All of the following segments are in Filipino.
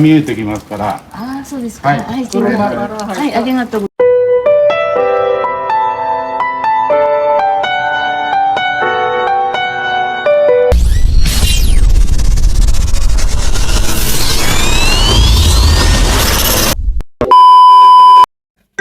見えてきますから、ああ、そうですか。はいはい、これがはい、ありがとう。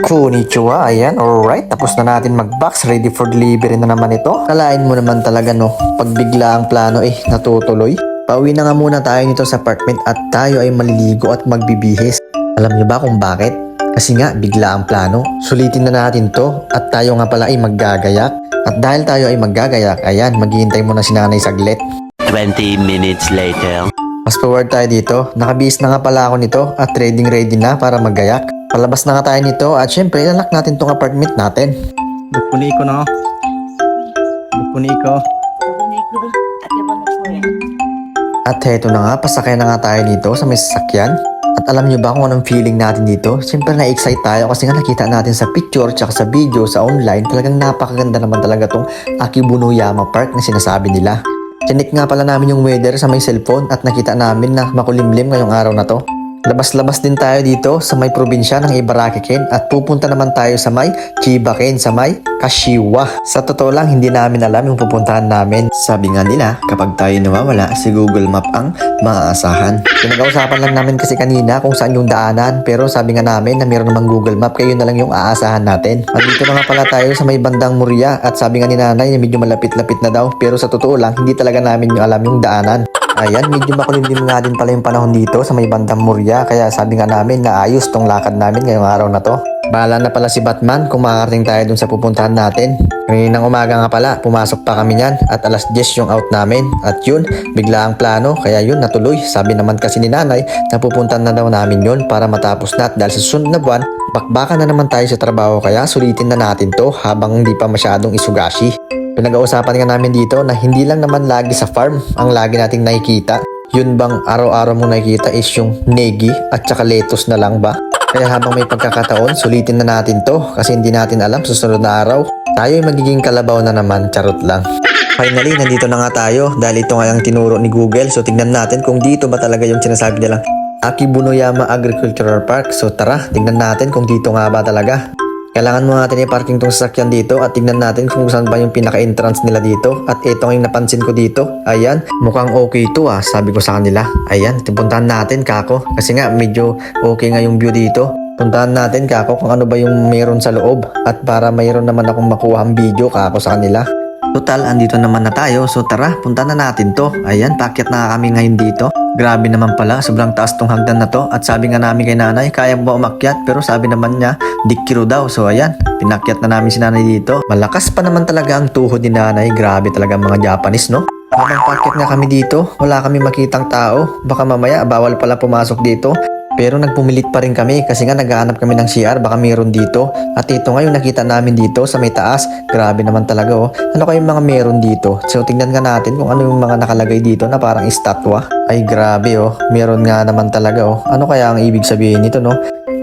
Konnichiwa, ayan, alright. Tapos na natin mag-box, ready for delivery na naman ito. Kalain mo naman talaga no, pag bigla ang plano eh, natutuloy. Pauwi na nga muna tayo nito sa apartment at tayo ay maliligo at magbibihis. Alam niyo ba kung bakit? Kasi nga, bigla ang plano. Sulitin na natin to at tayo nga pala ay maggagayak. At dahil tayo ay maggagayak, ayan, maghihintay muna si nanay saglit. 20 minutes later. Fast forward tayo dito. Nakabihis na nga pala ako nito at ready ready na para magayak. Palabas na nga tayo nito at syempre ilalak natin tong apartment natin. Bukuni ko no. Bukuni ko. At heto na nga, pasakay na nga tayo dito sa may sasakyan. At alam nyo ba kung anong feeling natin dito? Siyempre na-excite tayo kasi nga nakita natin sa picture tsaka sa video sa online talagang napakaganda naman talaga tong Akibunuyama Park na sinasabi nila. Chinik nga pala namin yung weather sa may cellphone at nakita namin na makulimlim ngayong araw na to. Labas-labas din tayo dito sa may probinsya ng Ibaraki Ken at pupunta naman tayo sa may Chiba Ken sa may Kashiwa. Sa totoo lang hindi namin alam yung pupuntahan namin. Sabi nga nila kapag tayo nawawala si Google Map ang maaasahan. Pinag-ausapan lang namin kasi kanina kung saan yung daanan pero sabi nga namin na meron namang Google Map kayo na lang yung aasahan natin. At dito na nga pala tayo sa may bandang Muria at sabi nga ni nanay na medyo malapit-lapit na daw pero sa totoo lang hindi talaga namin yung alam yung daanan. Ayan, medyo makulimlim nga din pala yung panahon dito sa may bandang Murya kaya sabi nga namin na ayos tong lakad namin ngayong araw na to. Bahala na pala si Batman kung makakarating tayo dun sa pupuntahan natin. Kaninang umaga nga pala, pumasok pa kami niyan at alas 10 yung out namin. At yun, bigla ang plano kaya yun natuloy. Sabi naman kasi ni nanay na pupuntahan na daw namin yun para matapos na at dahil sa susunod na buwan, bakbakan na naman tayo sa trabaho kaya sulitin na natin to habang hindi pa masyadong isugashi. Pinag-uusapan nga namin dito na hindi lang naman lagi sa farm ang lagi nating nakikita. Yun bang araw-araw mong nakikita is yung negi at saka lettuce na lang ba? Kaya habang may pagkakataon, sulitin na natin to kasi hindi natin alam susunod na araw. Tayo ay magiging kalabaw na naman, charot lang. Finally, nandito na nga tayo dahil ito nga yung tinuro ni Google. So tignan natin kung dito ba talaga yung sinasabi nilang Akibunoyama Agricultural Park. So tara, tignan natin kung dito nga ba talaga. Kailangan mo natin i-parking tong sasakyan dito at tignan natin kung saan ba yung pinaka-entrance nila dito. At ito yung napansin ko dito. Ayan, mukhang okay ito ah. Sabi ko sa kanila. Ayan, puntahan natin kako. Kasi nga medyo okay nga yung view dito. Puntahan natin kako kung ano ba yung meron sa loob. At para mayroon naman akong makuha ang video kako sa kanila. Total, andito naman na tayo. So tara, punta na natin to. Ayan, pakyat na kami ngayon dito. Grabe naman pala, sobrang taas tong hagdan na to. At sabi nga namin kay nanay, kaya mo ba umakyat? Pero sabi naman niya, dikiro daw. So ayan, pinakyat na namin si nanay dito. Malakas pa naman talaga ang tuhod ni nanay. Grabe talaga ang mga Japanese, no? Habang pakyat nga kami dito, wala kami makitang tao. Baka mamaya, bawal pala pumasok dito. Pero nagpumilit pa rin kami kasi nga naghahanap kami ng CR baka meron dito. At ito nga yung nakita namin dito sa may taas. Grabe naman talaga oh. Ano kayong mga meron dito? So tingnan nga natin kung ano yung mga nakalagay dito na parang estatwa. Ay grabe oh. Meron nga naman talaga oh. Ano kaya ang ibig sabihin nito no?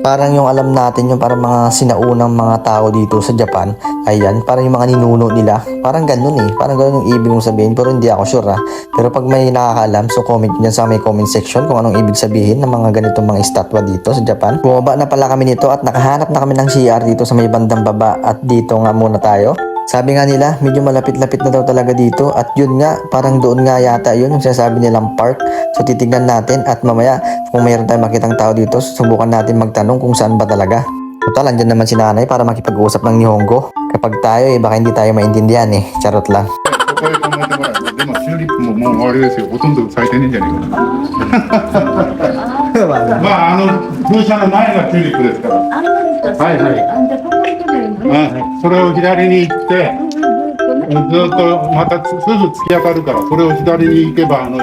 Parang yung alam natin yung parang mga sinaunang mga tao dito sa Japan. Ayan, parang yung mga ninuno nila. Parang ganun eh. Parang ganun yung ibig mong sabihin pero hindi ako sure ah. Pero pag may nakakaalam, so comment nyo sa may comment section kung anong ibig sabihin ng mga ganitong mga estatwa dito sa Japan. Bumaba na pala kami nito at nakahanap na kami ng CR dito sa may bandang baba at dito nga muna tayo. Sabi nga nila, medyo malapit-lapit na daw talaga dito at yun nga, parang doon nga yata yun yung sinasabi nilang park. So titignan natin at mamaya kung mayroon tayong makitang tao dito, subukan natin magtanong kung saan ba talaga. Total, andyan naman si nanay para makipag-usap ng Nihongo. Kapag tayo eh, baka hindi tayo maintindihan eh. Charot lang. そこへ考えてもらえば、でもチューリップももうあれですよ、ほとんど咲いてねえんじゃないかな。 の、風車の前がチューリップですから。はいはい。うん、それを左に行って、ずっとまたすぐ突き当たるから、それを左に行けば、あの、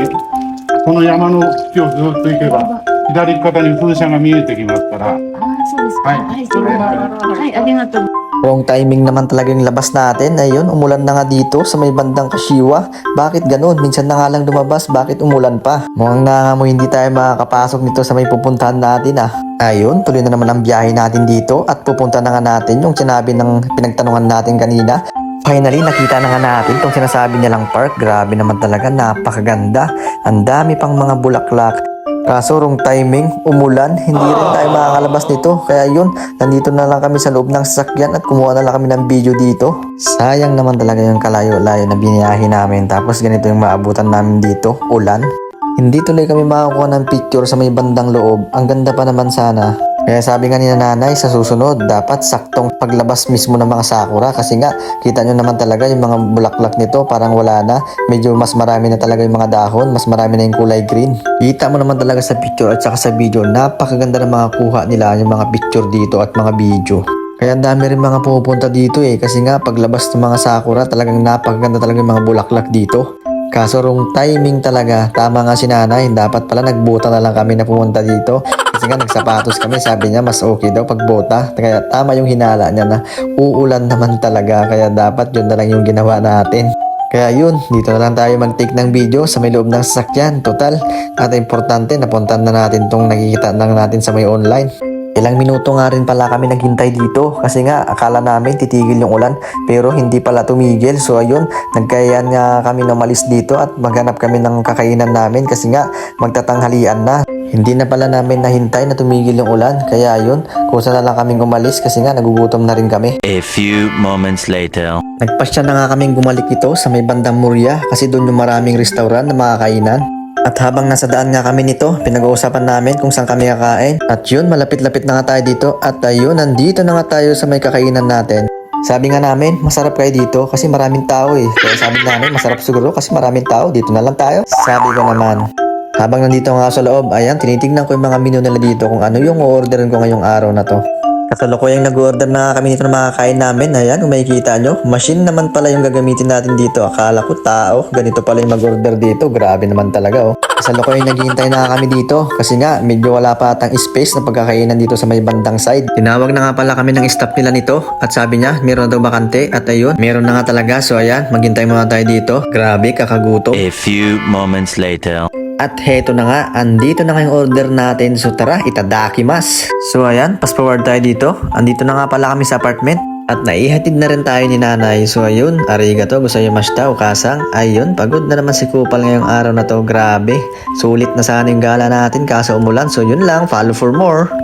この山の土をずっと行けば、左肩に風車が見えてきますから、あ、そうですか。はいはい、ありがとう。Wrong timing naman talaga yung labas natin. Ayun, umulan na nga dito sa may bandang Kashiwa. Bakit ganun? Minsan na nga lang lumabas, bakit umulan pa? Mukhang na mo hindi tayo makakapasok nito sa may pupuntahan natin ah. Ayun, tuloy na naman ang biyahe natin dito at pupunta na nga natin yung sinabi ng pinagtanungan natin kanina. Finally, nakita na nga natin itong sinasabi nilang park. Grabe naman talaga, napakaganda. Ang dami pang mga bulaklak. Kaso rong timing, umulan, hindi rin tayo makakalabas nito. Kaya yun, nandito na lang kami sa loob ng sasakyan at kumuha na lang kami ng video dito. Sayang naman talaga yung kalayo-layo na biniyahe namin. Tapos ganito yung maabutan namin dito, ulan. Hindi tuloy kami makakuha ng picture sa may bandang loob. Ang ganda pa naman sana. Kaya sabi nga ni nanay sa susunod, dapat saktong paglabas mismo ng mga sakura kasi nga kita nyo naman talaga yung mga bulaklak nito parang wala na. Medyo mas marami na talaga yung mga dahon, mas marami na yung kulay green. Kita mo naman talaga sa picture at saka sa video, napakaganda ng mga kuha nila yung mga picture dito at mga video. Kaya dami rin mga pumupunta dito eh kasi nga paglabas ng mga sakura talagang napakaganda talaga yung mga bulaklak dito. Kaso rong timing talaga, tama nga si nanay, dapat pala nagbuta na lang kami na pumunta dito. Kasi nga nagsapatos kami, sabi niya mas okay daw pagbota. Kaya tama yung hinala niya na uulan naman talaga, kaya dapat yun na lang yung ginawa natin. Kaya yun, dito na lang tayo mag-take ng video sa may loob ng sasakyan. Total, at importante, napuntan na natin tong nakikita lang natin sa may online. Ilang minuto nga rin pala kami naghintay dito kasi nga akala namin titigil yung ulan pero hindi pala tumigil. So ayun, nagkayaan nga kami na umalis dito at maghanap kami ng kakainan namin kasi nga magtatanghalian na. Hindi na pala namin nahintay na tumigil yung ulan kaya ayun, kusa na lang kaming umalis kasi nga nagugutom na rin kami. A few moments later. Nagpasya na nga kaming gumalik ito sa may bandang Murya kasi doon yung maraming restaurant na mga kainan. At habang nasa daan nga kami nito, pinag-uusapan namin kung saan kami kakain. At yun, malapit-lapit na nga tayo dito. At ayun, nandito na nga tayo sa may kakainan natin. Sabi nga namin, masarap kayo dito kasi maraming tao eh. Kaya sabi namin, masarap siguro kasi maraming tao. Dito na lang tayo. Sabi ko naman. Habang nandito nga sa loob, ayan, tinitignan ko yung mga menu nila dito kung ano yung orderin ko ngayong araw na to. Kasalukuyang nag-order na kami nito ng mga kain namin. Ayan, kung makikita nyo. Machine naman pala yung gagamitin natin dito. Akala ko tao. Ganito pala yung mag-order dito. Grabe naman talaga oh. Kasalukuyang naghihintay na kami dito. Kasi nga, medyo wala pa atang space na pagkakainan dito sa may bandang side. Tinawag na nga pala kami ng staff nila nito. At sabi niya, meron daw bakante. At ayun, meron na nga talaga. So ayan, maghintay muna tayo dito. Grabe, kakaguto. A few moments later. At heto na nga, andito na nga yung order natin. So tara, itadakimas. So ayan, fast forward tayo dito. Andito na nga pala kami sa apartment. At naihatid na rin tayo ni nanay. So ayun, arigato, gusto yung mashita o kasang. Ayun, pagod na naman si Kupal ngayong araw na to. Grabe. Sulit na sana yung gala natin kaso umulan. So yun lang, follow for more.